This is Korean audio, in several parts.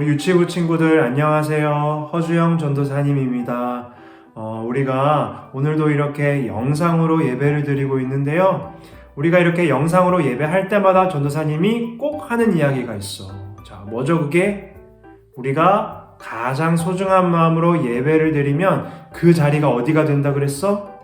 우리 유치부 친구들 안녕하세요. 허주영 전도사님입니다. 어, 우리가 오늘도 이렇게 영상으로 예배를 드리고 있는데요. 우리가 이렇게 영상으로 예배할 때마다 전도사님이 꼭 하는 이야기가 있어. 자, 뭐죠 그게? 우리가 가장 소중한 마음으로 예배를 드리면 그 자리가 어디가 된다 그랬어?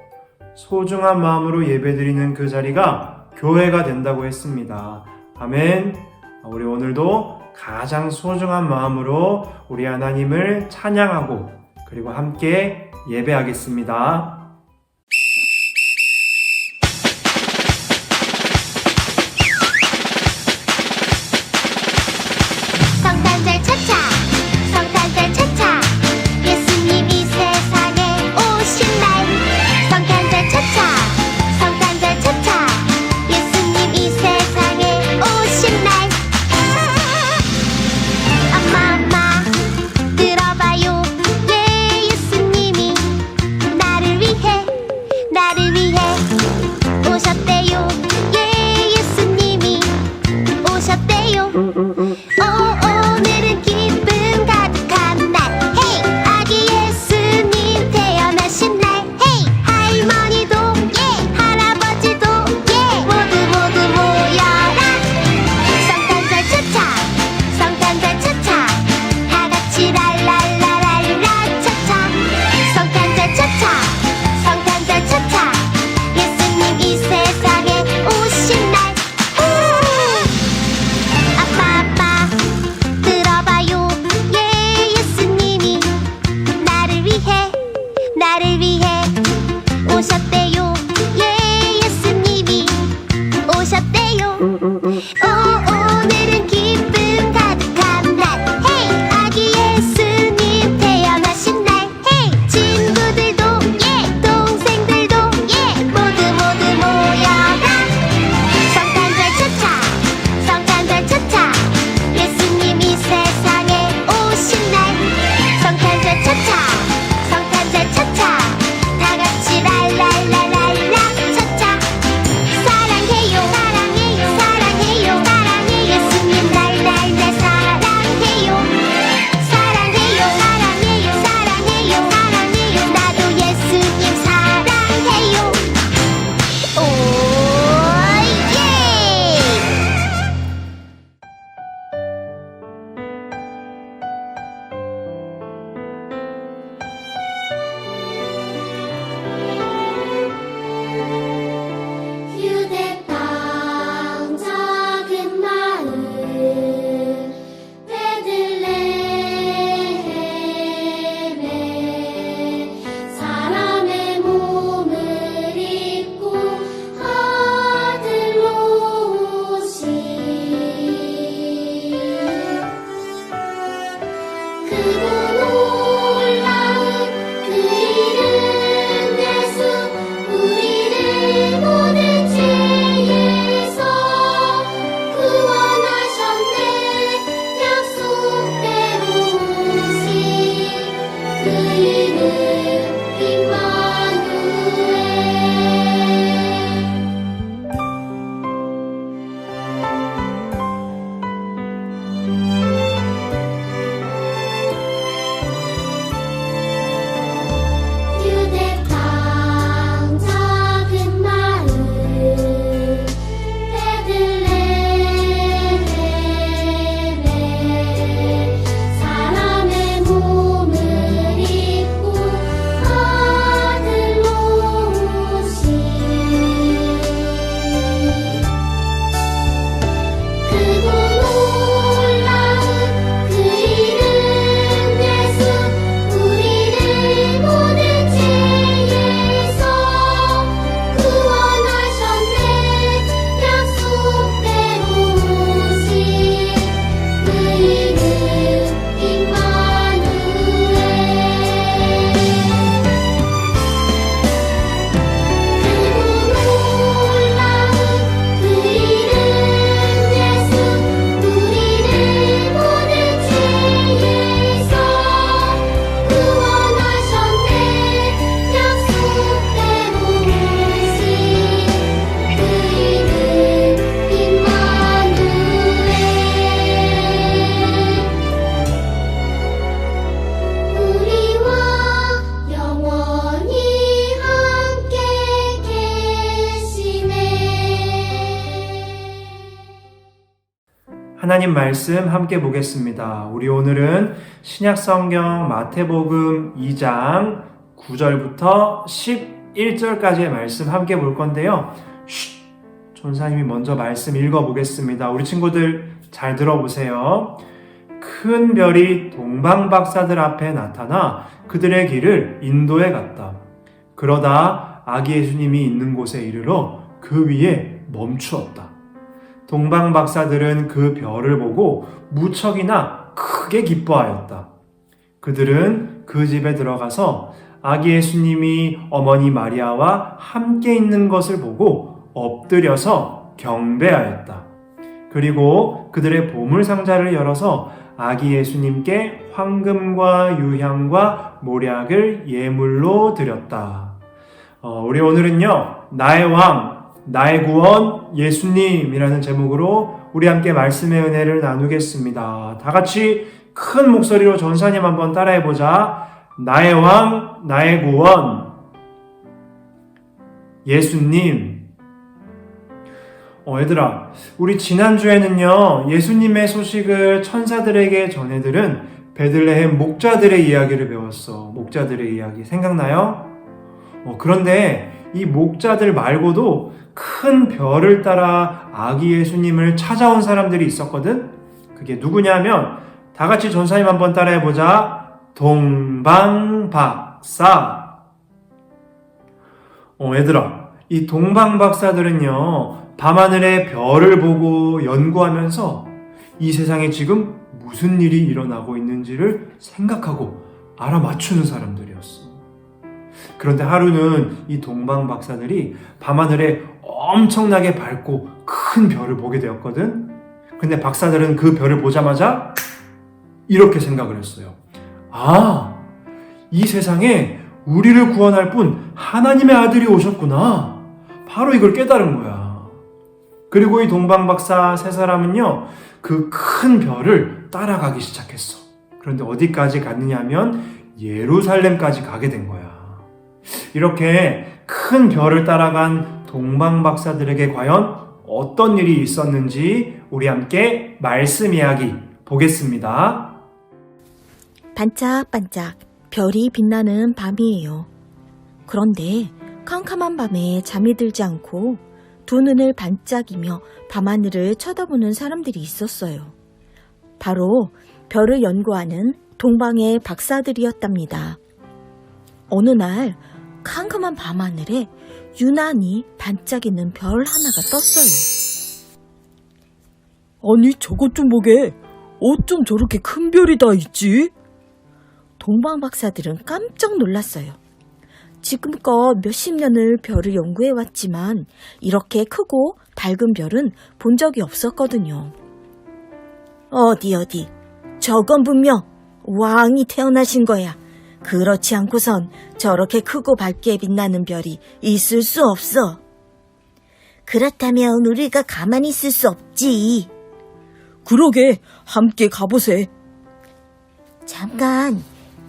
소중한 마음으로 예배 드리는 그 자리가 교회가 된다고 했습니다. 아멘. 우리 오늘도 가장 소중한 마음으로 우리 하나님을 찬양하고 그리고 함께 예배하겠습니다. 하나님 말씀 함께 보겠습니다. 우리 오늘은 신약 성경 마태복음 2장 9절부터 11절까지의 말씀 함께 볼 건데요. 쉿, 전사님이 먼저 말씀 읽어 보겠습니다. 우리 친구들 잘 들어보세요. 큰 별이 동방 박사들 앞에 나타나 그들의 길을 인도에 갔다. 그러다 아기 예수님이 있는 곳에 이르러 그 위에 멈추었다. 동방 박사들은 그 별을 보고 무척이나 크게 기뻐하였다. 그들은 그 집에 들어가서 아기 예수님이 어머니 마리아와 함께 있는 것을 보고 엎드려서 경배하였다. 그리고 그들의 보물 상자를 열어서 아기 예수님께 황금과 유향과 모략을 예물로 드렸다. 어, 우리 오늘은요, 나의 왕, 나의 구원, 예수님이라는 제목으로 우리 함께 말씀의 은혜를 나누겠습니다. 다 같이 큰 목소리로 전사님 한번 따라해 보자. 나의 왕, 나의 구원, 예수님. 어, 얘들아, 우리 지난주에는요, 예수님의 소식을 천사들에게 전해들은 베들레헴 목자들의 이야기를 배웠어. 목자들의 이야기. 생각나요? 어, 그런데 이 목자들 말고도 큰 별을 따라 아기 예수님을 찾아온 사람들이 있었거든? 그게 누구냐면, 다 같이 전사님 한번 따라해 보자. 동방박사. 어, 얘들아, 이 동방박사들은요, 밤하늘의 별을 보고 연구하면서 이 세상에 지금 무슨 일이 일어나고 있는지를 생각하고 알아맞추는 사람들이었어. 그런데 하루는 이 동방 박사들이 밤하늘에 엄청나게 밝고 큰 별을 보게 되었거든. 근데 박사들은 그 별을 보자마자 이렇게 생각을 했어요. 아, 이 세상에 우리를 구원할 분 하나님의 아들이 오셨구나. 바로 이걸 깨달은 거야. 그리고 이 동방 박사 세 사람은요, 그 큰 별을 따라가기 시작했어. 그런데 어디까지 갔느냐 하면 예루살렘까지 가게 된 거야. 이렇게 큰 별을 따라간 동방 박사들에게 과연 어떤 일이 있었는지 우리 함께 말씀 이야기 보겠습니다. 반짝반짝 별이 빛나는 밤이에요. 그런데 캄캄한 밤에 잠이 들지 않고 두 눈을 반짝이며 밤하늘을 쳐다보는 사람들이 있었어요. 바로 별을 연구하는 동방의 박사들이었답니다. 어느 날 캄캄한 밤하늘에 유난히 반짝이는 별 하나가 떴어요. 아니 저것 좀 보게 어쩜 저렇게 큰 별이 다 있지? 동방 박사들은 깜짝 놀랐어요. 지금껏 몇십 년을 별을 연구해 왔지만 이렇게 크고 밝은 별은 본 적이 없었거든요. 어디 어디 저건 분명 왕이 태어나신 거야. 그렇지 않고선 저렇게 크고 밝게 빛나는 별이 있을 수 없어. 그렇다면 우리가 가만히 있을 수 없지. 그러게 함께 가보세 잠깐,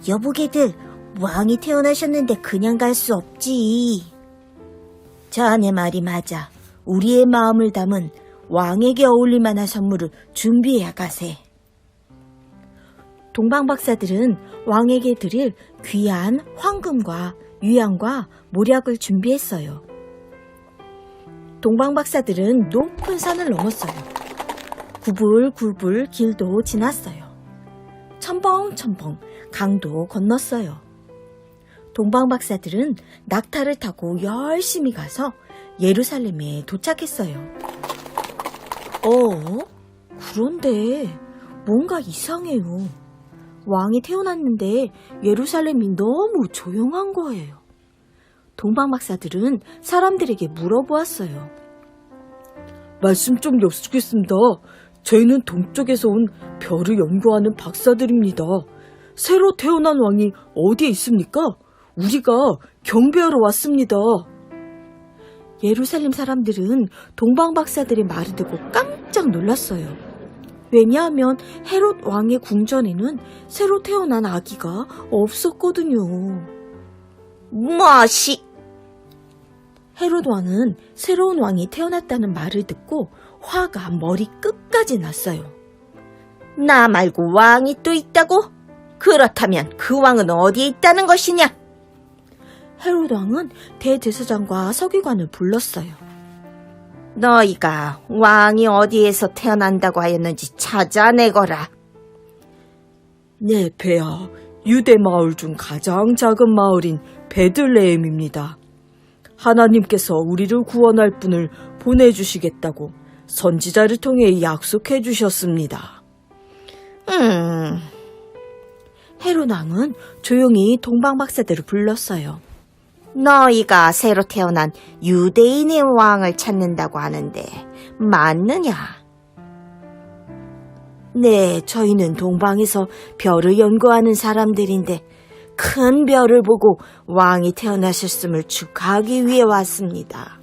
여보게들, 왕이 태어나셨는데 그냥 갈 수 없지. 자네 말이 맞아. 우리의 마음을 담은 왕에게 어울릴 만한 선물을 준비해야 가세. 동방박사들은 왕에게 드릴 귀한 황금과 유향과 모략을 준비했어요. 동방박사들은 높은 산을 넘었어요. 구불구불 길도 지났어요. 첨벙첨벙 강도 건넜어요. 동방박사들은 낙타를 타고 열심히 가서 예루살렘에 도착했어요. 어? 그런데 뭔가 이상해요. 왕이 태어났는데 예루살렘이 너무 조용한 거예요. 동방 박사들은 사람들에게 물어보았어요. 말씀 좀 여쭙겠습니다 저희는 동쪽에서 온 별을 연구하는 박사들입니다 새로 태어난 왕이 어디에 있습니까? 우리가 경배하러 왔습니다 예루살렘 사람들은 동방 박사들의 말을 듣고 깜짝 놀랐어요. 왜냐하면 헤롯 왕의 궁전에는 새로 태어난 아기가 없었거든요. 무엇이? 헤롯 왕은 새로운 왕이 태어났다는 말을 듣고 화가 머리 끝까지 났어요. 나 말고 왕이 또 있다고? 그렇다면 그 왕은 어디에 있다는 것이냐? 헤롯 왕은 대제사장과 서기관을 불렀어요. 너희가 왕이 어디에서 태어난다고 하였는지 찾아내거라. 네, 폐하. 유대 마을 중 가장 작은 마을인 베들레헴입니다. 하나님께서 우리를 구원할 분을 보내주시겠다고 선지자를 통해 약속해 주셨습니다. 음. 헤롯 왕은 조용히 동방박사들을 불렀어요. 너희가 새로 태어난 유대인의 왕을 찾는다고 하는데 맞느냐? 네, 저희는 동방에서 별을 연구하는 사람들인데 큰 별을 보고 왕이 태어나셨음을 축하하기 위해 왔습니다.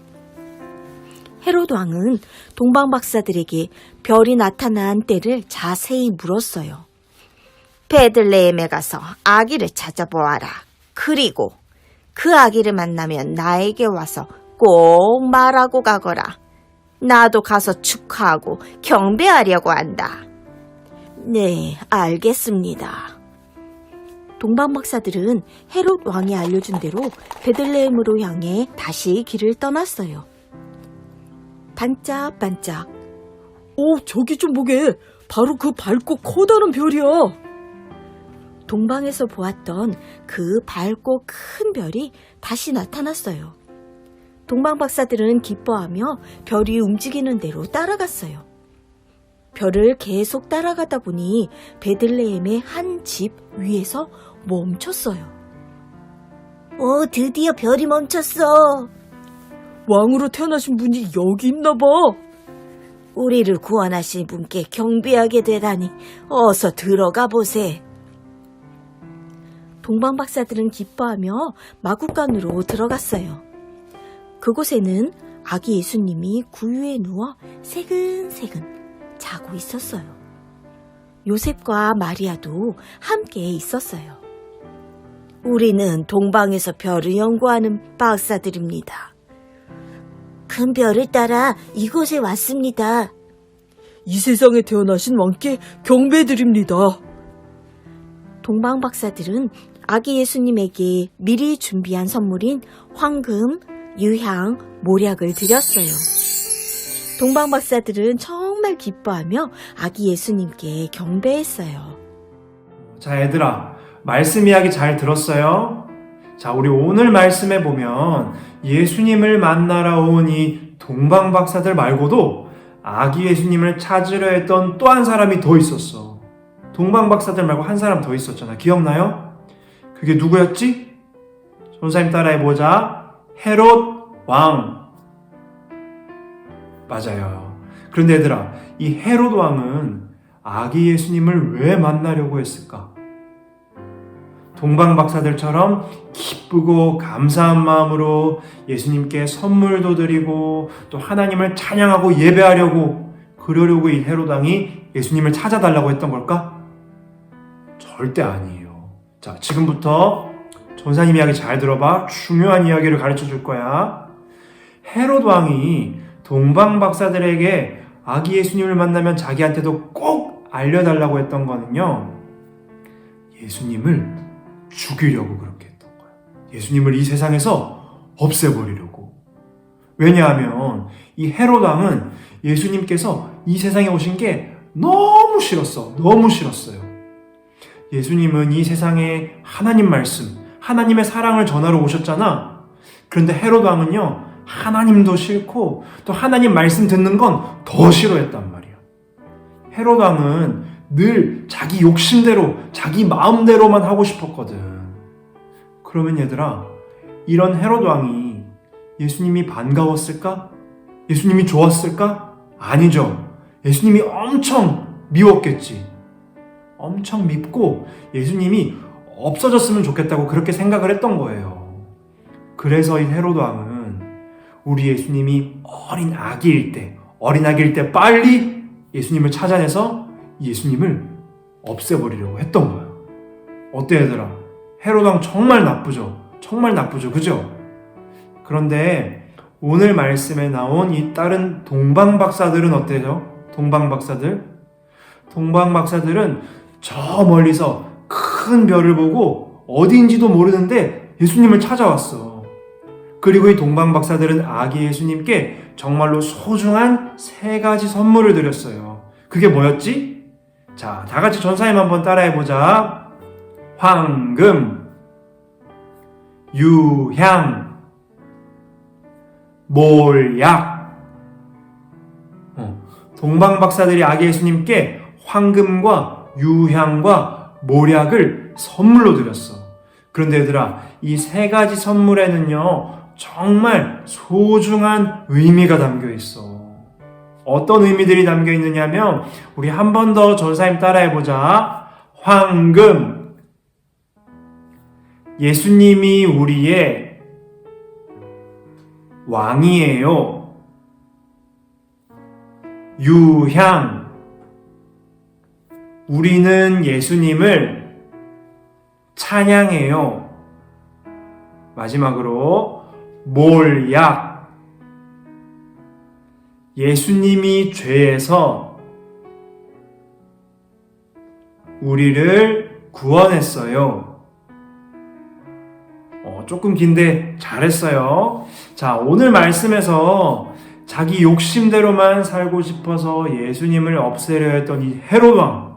헤롯 왕은 동방 박사들에게 별이 나타난 때를 자세히 물었어요. 베들레헴에 가서 아기를 찾아보아라. 그리고 그 아기를 만나면 나에게 와서 꼭 말하고 가거라. 나도 가서 축하하고 경배하려고 한다. 네, 알겠습니다. 동방 박사들은 헤롯 왕이 알려준 대로 베들레헴으로 향해 다시 길을 떠났어요. 반짝반짝 오, 저기 좀 보게. 바로 그 밝고 커다란 별이야. 동방에서 보았던 그 밝고 큰 별이 다시 나타났어요. 동방 박사들은 기뻐하며 별이 움직이는 대로 따라갔어요. 별을 계속 따라가다 보니 베들레헴의 한 집 위에서 멈췄어요. 오, 드디어 별이 멈췄어. 왕으로 태어나신 분이 여기 있나 봐. 우리를 구원하신 분께 경배하게 되다니 어서 들어가 보세. 동방 박사들은 기뻐하며 마국간으로 들어갔어요. 그곳에는 아기 예수님이 구유에 누워 새근새근 자고 있었어요. 요셉과 마리아도 함께 있었어요. 우리는 동방에서 별을 연구하는 박사들입니다. 큰 별을 따라 이곳에 왔습니다. 이 세상에 태어나신 왕께 경배드립니다. 동방 박사들은 아기 예수님에게 미리 준비한 선물인 황금, 유향, 모략을 드렸어요. 동방 박사들은 정말 기뻐하며 아기 예수님께 경배했어요. 자, 얘들아, 말씀 이야기 잘 들었어요? 자, 우리 오늘 말씀에 보면 예수님을 만나러 온 이 동방 박사들 말고도 아기 예수님을 찾으려 했던 또 한 사람이 더 있었어. 동방 박사들 말고 한 사람 더 있었잖아. 기억나요? 그게 누구였지? 전사님 따라해 보자. 헤롯 왕. 맞아요. 그런데 얘들아, 이 헤롯 왕은 아기 예수님을 왜 만나려고 했을까? 동방 박사들처럼 기쁘고 감사한 마음으로 예수님께 선물도 드리고 또 하나님을 찬양하고 예배하려고 그러려고 이 헤롯 왕이 예수님을 찾아달라고 했던 걸까? 절대 아니에요. 자, 지금부터 전사님 이야기 잘 들어봐. 중요한 이야기를 가르쳐 줄 거야. 헤롯 왕이 동방 박사들에게 아기 예수님을 만나면 자기한테도 꼭 알려달라고 했던 거는요. 예수님을 죽이려고 그렇게 했던 거예요. 예수님을 이 세상에서 없애버리려고. 왜냐하면 이 헤롯 왕은 예수님께서 이 세상에 오신 게 너무 싫었어. 너무 싫었어요. 예수님은 이 세상에 하나님 말씀, 하나님의 사랑을 전하러 오셨잖아. 그런데 헤롯 왕은요, 하나님도 싫고 또 하나님 말씀 듣는 건 더 싫어했단 말이야. 헤롯 왕은 늘 자기 욕심대로, 자기 마음대로만 하고 싶었거든. 그러면 얘들아, 이런 헤롯 왕이 예수님이 반가웠을까? 예수님이 좋았을까? 아니죠. 예수님이 엄청 미웠겠지. 엄청 밉고 예수님이 없어졌으면 좋겠다고 그렇게 생각을 했던 거예요. 그래서 이 헤롯 왕은 우리 예수님이 어린 아기일 때, 어린 아기일 때 빨리 예수님을 찾아내서 예수님을 없애버리려고 했던 거예요. 어때 얘들아? 헤롯 왕 정말 나쁘죠? 정말 나쁘죠? 그죠? 그런데 오늘 말씀에 나온 이 다른 동방 박사들은 어때요? 동방 박사들? 동방 박사들은 저 멀리서 큰 별을 보고 어디인지도 모르는데 예수님을 찾아왔어. 그리고 이 동방 박사들은 아기 예수님께 정말로 소중한 세 가지 선물을 드렸어요. 그게 뭐였지? 자, 다 같이 전사님 한번 따라해 보자. 황금, 유향, 몰약. 어, 동방 박사들이 아기 예수님께 황금과 유향과 몰약을 선물로 드렸어. 그런데 얘들아, 이 세 가지 선물에는요, 정말 소중한 의미가 담겨 있어. 어떤 의미들이 담겨 있느냐면, 우리 한 번 더 전사님 따라해보자. 황금. 예수님이 우리의 왕이에요. 유향. 우리는 예수님을 찬양해요. 마지막으로, 몰약. 예수님이 죄에서 우리를 구원했어요. 어, 조금 긴데 잘했어요. 자, 오늘 말씀에서 자기 욕심대로만 살고 싶어서 예수님을 없애려 했던 이 헤롯 왕,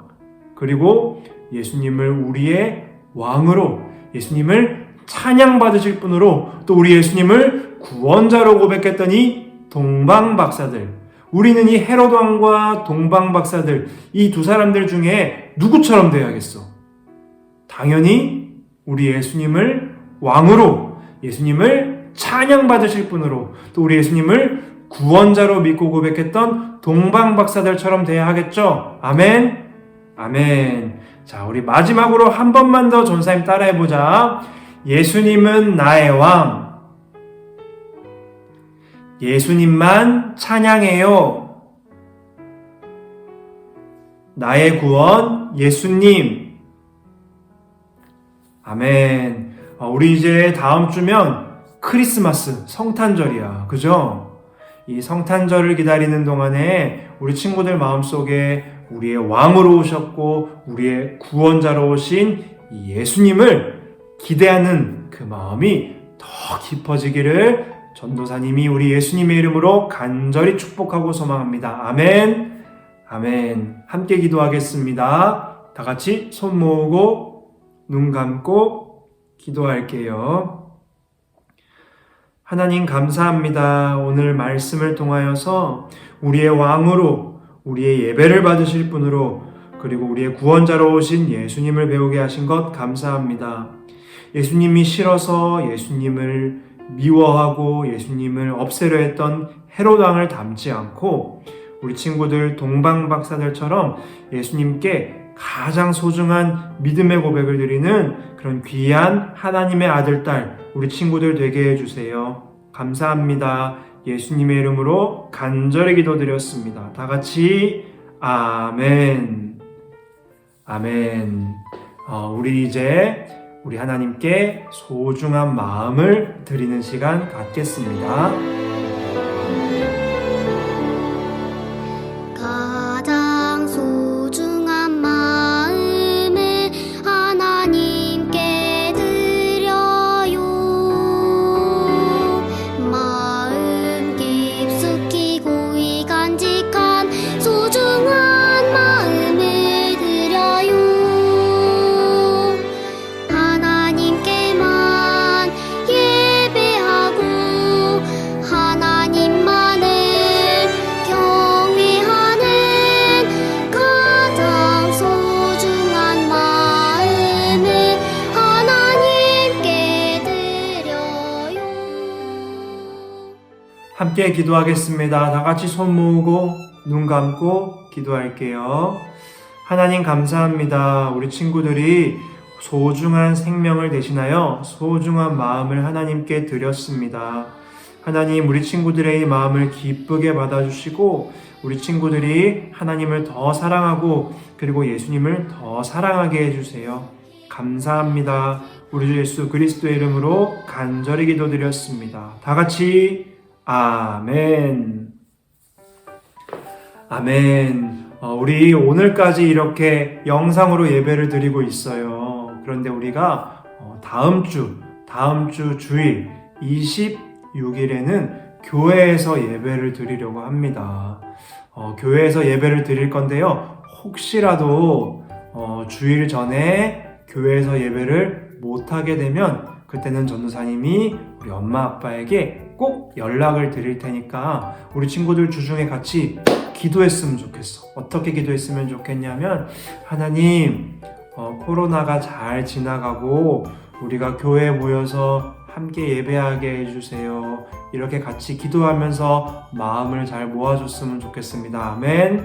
그리고 예수님을 우리의 왕으로, 예수님을 찬양받으실 분으로, 또 우리 예수님을 구원자로 고백했던 이 동방 박사들. 우리는 이 헤롯 왕과 동방 박사들, 이 두 사람들 중에 누구처럼 돼야겠어? 당연히 우리 예수님을 왕으로, 예수님을 찬양받으실 분으로, 또 우리 예수님을 구원자로 믿고 고백했던 동방 박사들처럼 돼야 하겠죠? 아멘? 아멘. 자, 우리 마지막으로 한 번만 더 전사님 따라해보자. 예수님은 나의 왕. 예수님만 찬양해요. 나의 구원, 예수님. 아멘. 어, 우리 이제 다음 주면 크리스마스, 성탄절이야. 그죠? 이 성탄절을 기다리는 동안에 우리 친구들 마음속에 우리의 왕으로 오셨고, 우리의 구원자로 오신 이 예수님을 기대하는 그 마음이 더 깊어지기를 전도사님이 우리 예수님의 이름으로 간절히 축복하고 소망합니다. 아멘. 아멘. 함께 기도하겠습니다. 다 같이 손 모으고 눈 감고 기도할게요. 하나님 감사합니다. 오늘 말씀을 통하여서 우리의 왕으로 우리의 예배를 받으실 분으로 그리고 우리의 구원자로 오신 예수님을 배우게 하신 것 감사합니다. 예수님이 싫어서 예수님을 미워하고 예수님을 없애려 했던 헤롯 왕을 닮지 않고 우리 친구들 동방 박사들처럼 예수님께 가장 소중한 믿음의 고백을 드리는 그런 귀한 하나님의 아들 딸 우리 친구들 되게 해 주세요. 감사합니다. 예수님의 이름으로 간절히 기도드렸습니다. 다 같이 아멘. 아멘. 어, 우리 이제 우리 하나님께 소중한 마음을 드리는 시간 갖겠습니다. 함께 기도하겠습니다. 다 같이 손 모으고 눈 감고 기도할게요. 하나님 감사합니다. 우리 친구들이 소중한 생명을 대신하여 소중한 마음을 하나님께 드렸습니다. 하나님, 우리 친구들의 이 마음을 기쁘게 받아주시고, 우리 친구들이 하나님을 더 사랑하고, 그리고 예수님을 더 사랑하게 해주세요. 감사합니다. 우리 주 예수 그리스도의 이름으로 간절히 기도드렸습니다. 다 같이 아멘. 아멘. 어, 우리 오늘까지 이렇게 영상으로 예배를 드리고 있어요. 그런데 우리가 어, 다음 주, 다음 주 주일 26일에는 교회에서 예배를 드리려고 합니다. 어, 교회에서 예배를 드릴 건데요. 혹시라도 어, 주일 전에 교회에서 예배를 못하게 되면 그때는 전도사님이 우리 엄마 아빠에게 꼭 연락을 드릴 테니까 우리 친구들 주중에 같이 기도했으면 좋겠어. 어떻게 기도했으면 좋겠냐면 하나님 어, 코로나가 잘 지나가고 우리가 교회에 모여서 함께 예배하게 해주세요. 이렇게 같이 기도하면서 마음을 잘 모아줬으면 좋겠습니다. 아멘.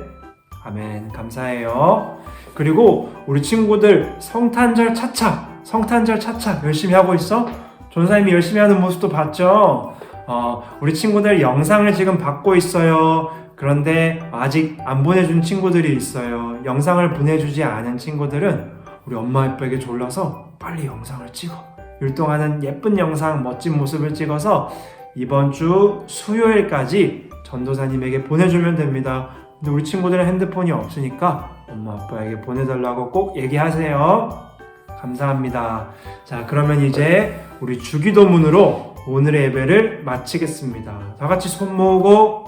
아멘. 감사해요. 그리고 우리 친구들 성탄절 차차, 성탄절 차차 열심히 하고 있어? 전사님이 열심히 하는 모습도 봤죠? 어, 우리 친구들 영상을 지금 받고 있어요. 그런데 아직 안 보내준 친구들이 있어요. 영상을 보내주지 않은 친구들은 우리 엄마 아빠에게 졸라서 빨리 영상을 찍어. 율동하는 예쁜 영상, 멋진 모습을 찍어서 이번 주 수요일까지 전도사님에게 보내주면 됩니다. 근데 우리 친구들은 핸드폰이 없으니까 엄마 아빠에게 보내달라고 꼭 얘기하세요. 감사합니다. 자, 그러면 이제 우리 주기도문으로 오늘의 예배를 마치겠습니다. 다 같이 손 모으고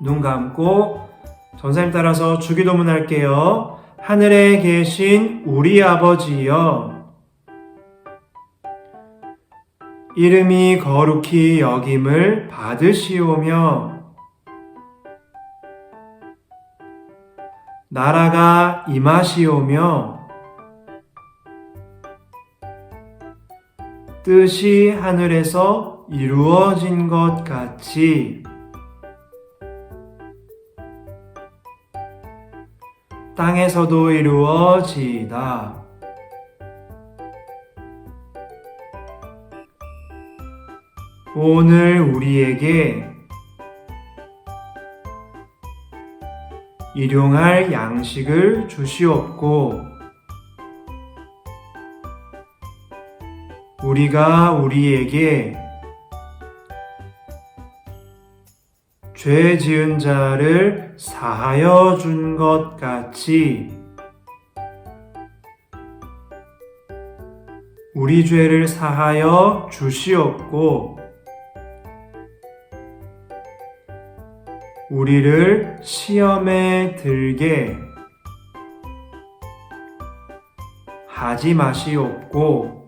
눈 감고 전사님 따라서 주기도문 할게요. 하늘에 계신 우리 아버지여 이름이 거룩히 여김을 받으시오며 나라가 임하시오며 뜻이 하늘에서 이루어진 것 같이 땅에서도 이루어지이다. 오늘 우리에게 일용할 양식을 주시옵고 우리가 우리에게 죄 지은 자를 사하여 준 것 같이 우리 죄를 사하여 주시옵고 우리를 시험에 들게 하지 마시옵고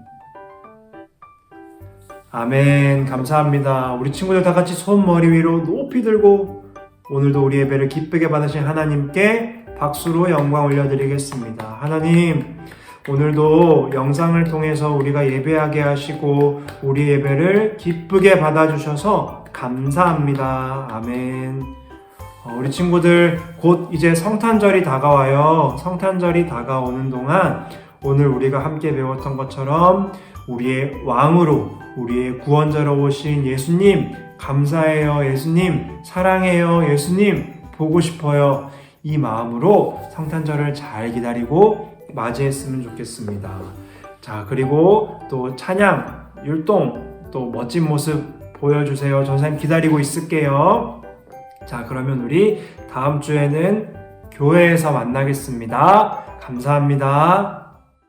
아멘. 감사합니다. 우리 친구들 다 같이 손 머리 위로 높이 들고 오늘도 우리 예배를 기쁘게 받으신 하나님께 박수로 영광 올려드리겠습니다. 하나님, 오늘도 영상을 통해서 우리가 예배하게 하시고 우리 예배를 기쁘게 받아주셔서 감사합니다. 아멘. 어, 우리 친구들 곧 이제 성탄절이 다가와요. 성탄절이 다가오는 동안 오늘 우리가 함께 배웠던 것처럼 우리의 왕으로 우리의 구원자로 오신 예수님 감사해요 예수님 사랑해요 예수님 보고 싶어요 이 마음으로 성탄절을 잘 기다리고 맞이했으면 좋겠습니다. 자 그리고 또 찬양 율동 또 멋진 모습 보여주세요. 전사님 기다리고 있을게요. 자, 그러면 우리 다음 주에는 교회에서 만나겠습니다. 감사합니다.